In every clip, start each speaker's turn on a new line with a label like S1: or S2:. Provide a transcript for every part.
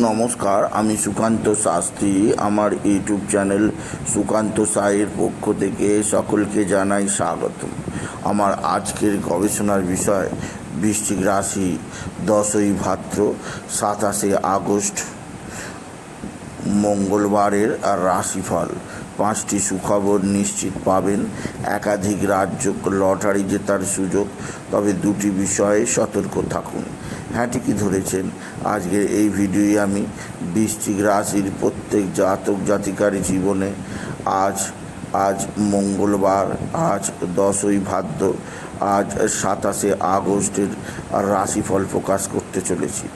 S1: নমস্কার, আমি সুকান্ত শাস্ত্রী। আমার ইউটিউব চ্যানেল সুকান্ত সাইয়ের পক্ষ থেকে সকলকে জানাই স্বাগত আমার আজকের গবেষণার বিষয় বৃশ্চিক রাশি দশই ভাদ্র, সাতাশে আগস্ট, মঙ্গলবারের আর রাশিফল। পাঁচটি সুখবর নিশ্চিত পাবেন। একাধিক রাজ্য লটারি জেতার সুযোগ। তবে দুটি বিষয়ে সতর্ক থাকুন। হ্যাঁ ঠিকই ধরেছেন। আজকের এই ভিডিওই আমি বৃশ্চিক রাশির প্রত্যেক জাতক জাতিকার জীবনে আজ আজ মঙ্গলবার, আজ দশই ভাদ্র, আজ সাতাশে আগস্টের রাশিফল প্রকাশ করতে চলেছি।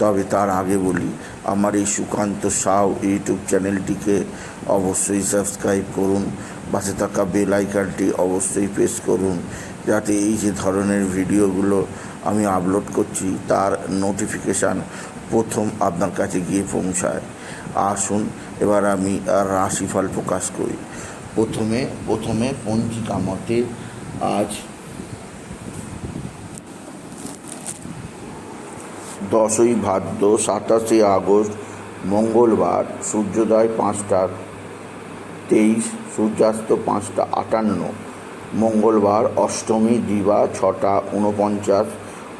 S1: তবে তার আগে বলি, আমার এই সুকান্ত সাউ ইউটিউব চ্যানেলটিকে অবশ্যই সাবস্ক্রাইব করুন, পাশে থাকা বেল আইকনটি অবশ্যই প্রেস করুন, যাতে এই যে ধরনের ভিডিওগুলো আমি আপলোড করছি, তার নোটিফিকেশান প্রথম আপনার কাছে গিয়ে পৌঁছায়। আসুন, এবার আমি রাশিফল প্রকাশ করি। প্রথমে প্রথমে পঞ্জিকা মতে আজ দশই ভাদ্র সাতাশে আগস্ট, মঙ্গলবার, সূর্যোদয় পাঁচটা তেইশ, সূর্যাস্ত পাঁচটা আটান্ন, মঙ্গলবার অষ্টমী দিবা ছটা উনপঞ্চাশ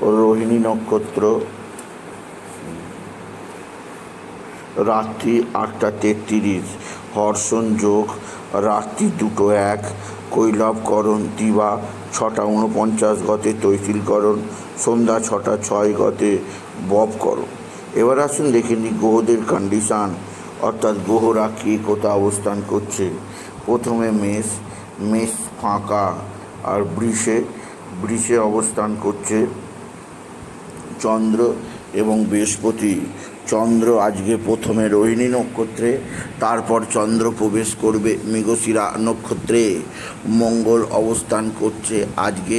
S1: রোহিণী নক্ষত্র। রাত্রি আটটা তেত্রিশ, হর্ষণ যোগ, রাত্রি দুটো এক, কৈলবকরণ দিবা, ছটা উনপঞ্চাশ গতে তৈশিলকরণ, সন্ধ্যা ছটা ছয় গতে ববকরণ। এবার আসুন দেখে নিই গ্রহদের কন্ডিশান অর্থাৎ গ্রহরা কে কোথা অবস্থান করছে। প্রথমে মেষ মেষ ফাঁকা, আর বৃষে বৃষে অবস্থান করছে। চন্দ্র এবং বৃহস্পতি। চন্দ্র আজকে প্রথমে রোহিণী নক্ষত্রে, তারপর চন্দ্র প্রবেশ করবে মৃগশিরা নক্ষত্রে। মঙ্গল অবস্থান করছে আজকে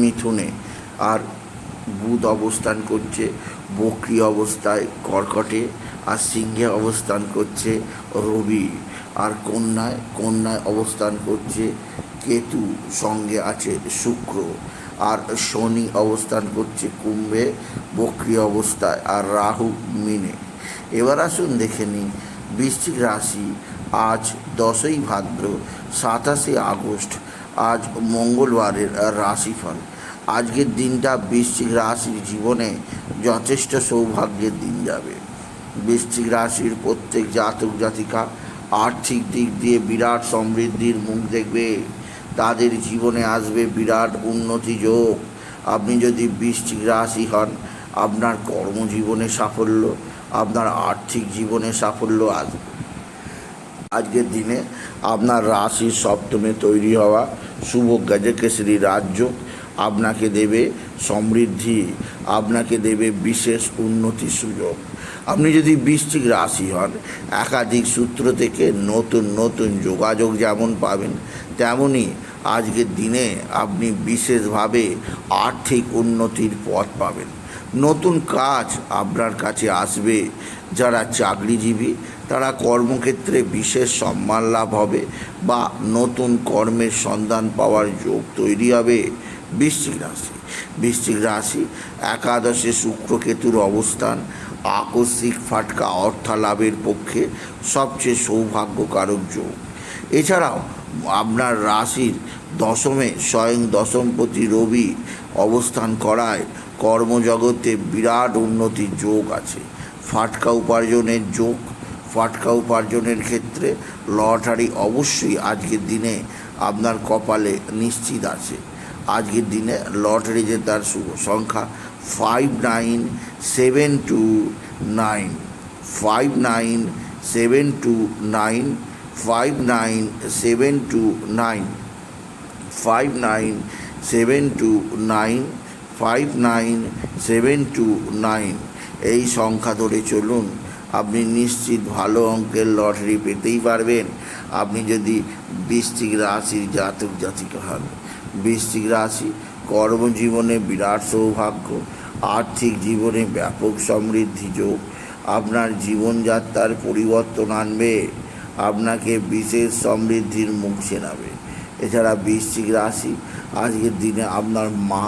S1: মিথুনে, আর বুধ অবস্থান করছে বক্রি অবস্থায় কর্কটে, আর সিংহে অবস্থান করছে রবি, আর কন্যায় কন্যায় অবস্থান করছে কেতু, সঙ্গে আছে শুক্র। আর শনি অবস্থান করছে কুম্ভে, বক্রি অবস্থায়, আর রাহু মিনে। এবার আসুন দেখে নিই, বৃশ্চিক রাশি আজ দশই ভাদ্র, সাতাশে আগস্ট, আজ মঙ্গলবারের রাশিফল। আজকের দিনটা বৃশ্চিক রাশির জীবনে যথেষ্ট সৌভাগ্যের দিন যাবে। বৃশ্চিক রাশির প্রত্যেক জাতক জাতিকা আর্থিক দিক দিয়ে বিরাট সমৃদ্ধির মুখ দেখবে। তাদের জীবনে আসবে বিরাট উন্নতি যোগ। আপনি যদি বৃশ্চিক রাশি হন, আপনার কর্মজীবনে সাফল্য, আপনার আর্থিক জীবনে সাফল্য আসবে আজকের দিনে আপনার রাশির সপ্তমে তৈরি হওয়া শুভ গাজে গজকেশরী রাজ্য আপনাকে দেবে সমৃদ্ধি, আপনাকে দেবে বিশেষ উন্নতির সুযোগ। আপনি যদি বৃশ্চিক রাশি হন, একাধিক সূত্র থেকে নতুন নতুন যোগাযোগ যেমন পাবেন তেমনই আজকের দিনে আপনি বিশেষভাবে আর্থিক উন্নতির পথ পাবেন। নতুন কাজ আপনার কাছে আসবে। যারা চাকরিজীবী, তারা কর্মক্ষেত্রে বিশেষ সম্মান লাভ হবে বা নতুন কর্মের সন্ধান পাওয়ার যোগ তৈরি হবে বৃশ্চিক রাশি। বৃশ্চিক রাশি, একাদশে শুক্রকেতুর অবস্থান, আকস্মিক ফাটকা অর্থালাভের পক্ষে সবচেয়ে সৌভাগ্যকারক যোগ। এছাড়াও, আপনার রাশির দশমে স্বয়ং দশমপতি রবি অবস্থান করায় কর্মজগতে বিরাট উন্নতির যোগ আছে। ফাটকা উপার্জনের যোগ, ফাটকা উপার্জনের ক্ষেত্রে লটারি অবশ্যই আজকের দিনে আপনার কপালে নিশ্চিত আছে। আজকের দিনে লটারি জেতার সংখ্যা five nine seven two nine five nine seven two nine five nine seven two nine five nine seven two nine five nine seven two nine এই সংখ্যা ধরে চলুন, আপনি নিশ্চিত ভালো অঙ্কের লটারি পেতেই পারবেন। আপনি যদি বৃশ্চিক রাশির জাতক জাতিকা হন বৃশ্চিক রাশি, কর্মজীবনে বিরাট সৌভাগ্য, আর্থিক জীবনে ব্যাপক সমৃদ্ধি যোগ, আপনার জীবনযাত্রার পরিবর্তন আনবে, আপনাকে বিশেষ সমৃদ্ধির মুখ চেনাবে। এছাড়া বৃশ্চিক রাশি, আজকের দিনে আপনার মা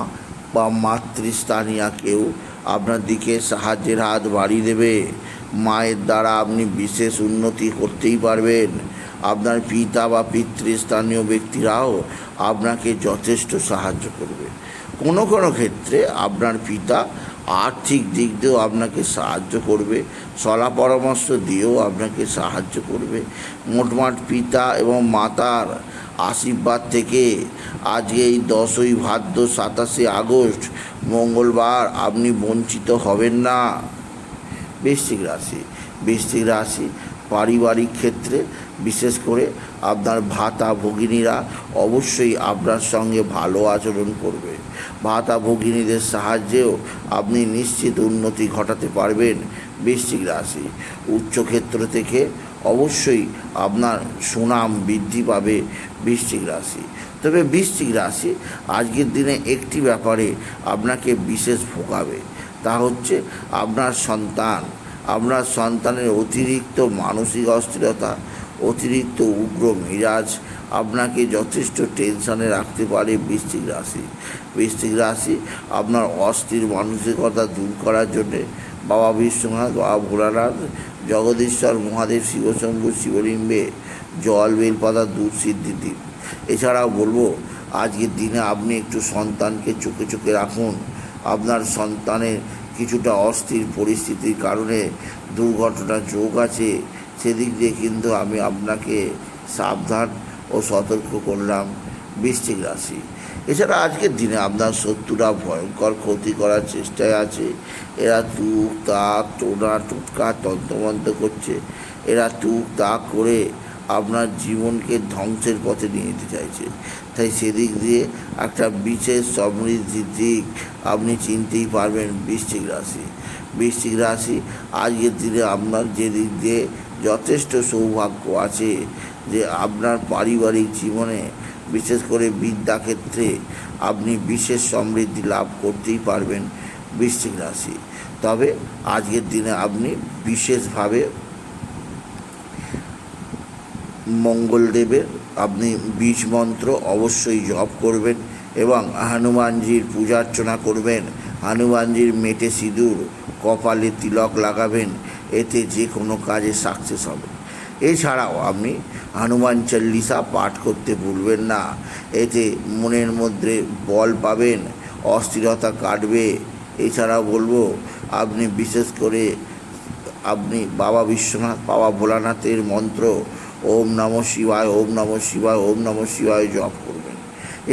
S1: বা মাতৃস্থানীয় কেউ আপনার দিকে সাহায্যের হাত বাড়িয়ে দেবে। মায়ের দ্বারা আপনি বিশেষ উন্নতি করতেই পারবেন। আপনার পিতা বা পিতৃস্থানীয় ব্যক্তিরাও আপনাকে যথেষ্ট সাহায্য করবে। কোনো কোনো ক্ষেত্রে আপনার পিতা আর্থিক দিক দিয়েও আপনাকে সাহায্য করবে, সলা পরামর্শ দিয়েও আপনাকে সাহায্য করবে। মোটমাট পিতা এবং মাতার আশীর্বাদ থেকে আজকে এই দশই ভাদ্র সাতাশে আগস্ট, মঙ্গলবার আপনি বঞ্চিত হবেন না। বৃশ্চিক রাশি বৃশ্চিক রাশি পারিবারিক ক্ষেত্রে, বিশেষ করে আপনার ভাতা ভগিনীরা অবশ্যই আপনার সঙ্গে ভালো আচরণ করবে। ভাতা ভগিনীদের সাহায্যেও আপনি নিশ্চিত উন্নতি ঘটাতে পারবেন বৃশ্চিক রাশি। উচ্চক্ষেত্র থেকে অবশ্যই আপনার সুনাম বৃদ্ধি পাবে বৃশ্চিক রাশি। তবে বৃশ্চিক রাশি আজকের দিনে একটি ব্যাপারে আপনাকে বিশেষ ভোগাবে, তা হচ্ছে আপনার সন্তান। আপনার সন্তানের অতিরিক্ত মানসিক অস্থিরতা, অতিরিক্ত উগ্র মিরাজ, আপনাকে যথেষ্ট টেনশনে রাখতে পারে বৃশ্চিক রাশি। বৃশ্চিক রাশি আপনার অস্থির মানসিকতা দূর করার জন্যে বাবা বিশ্বনাথ, বাবা ভোলানাথ, জগদীশ্বর, মহাদেব, শিবশম্ভু শিবলিঙ্গে জল, বেলপাতা, দুধ, সিদ্ধি দিন এছাড়াও বলব, আজকের দিনে আপনি একটু সন্তানকে চোখে চোখে রাখুন। আপনার সন্তানের কিছুটা অস্থির পরিস্থিতির কারণে দুর্ঘটনা যোগ আছে। সেদিক দিয়ে কিন্তু আমি আপনাকে সাবধান ও সতর্ক করলাম বৃশ্চিক রাশি। এছাড়া আজকের দিনে আপনার শত্রুরা ভয়ঙ্কর ক্ষতি করার চেষ্টায় আছে। এরা তুক তাক টোনা টুটকা তন্ত্রমন্ত্র করছে। এরা তুক তাক করে আপনার জীবনকে ধ্বংসের পথে নিয়ে যেতে চাইছে। তাই সেদিক দিয়ে একটা বিশেষ সমৃদ্ধির দিক আপনি চিনতেই পারবেন বৃশ্চিক রাশি। বৃশ্চিক রাশি আজকের দিনে আপনার যে দিক দিয়ে যথেষ্ট সৌভাগ্য আছে, যে আপনার পারিবারিক জীবনে বিশেষ করে বিদ্যাক্ষেত্রে আপনি বিশেষ সমৃদ্ধি লাভ করতেই পারবেন বৃশ্চিক রাশি। তবে আজকের দিনে আপনি বিশেষভাবে মঙ্গলদেবের আপনি বীজ মন্ত্র অবশ্যই জপ করবেন এবং হনুমানজির পূজা অর্চনা করবেন। হনুমানজির মেটে সিঁদুর, কপালে তিলক লাগাবেন, এতে যে কোনো কাজে সাকসেস হবে। এছাড়াও আপনি হনুমান চল্লিশা পাঠ করতে ভুলবেন না, এতে মনের মধ্যে বল পাবেন, অস্থিরতা কাটবে। এছাড়াও বলব, আপনি বিশেষ করে, আপনি বাবা বিশ্বনাথ, বাবা ভোলানাথের মন্ত্র ওম নম শিবায়, ওম নম শিবায়, ওম নম শিবায় জপ করবেন।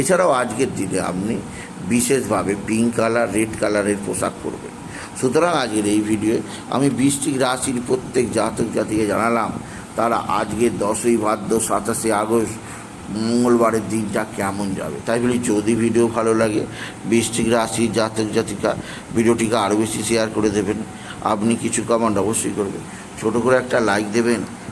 S1: এছাড়াও আজকের দিনে আপনি বিশেষভাবে পিঙ্ক কালার রেড কালারের পোশাক পরবেন। সুতরাং আজকের এই ভিডিওয়ে আমি বৃষ্টিক রাশির প্রত্যেক জাতক জাতিকে জানালাম, তারা আজকের দশই ভাদ্র, সাতাশে আগস্ট, মঙ্গলবারের দিনটা কেমন যাবে? তাই বলি যদি ভিডিও ভালো লাগে বৃষ্টিক রাশির জাতক জাতিকা ভিডিওটিকে আরও বেশি শেয়ার করে দেবেন। আপনি কিছু কমেন্ট অবশ্যই করবেন। ছোটো করে একটা লাইক দেবেন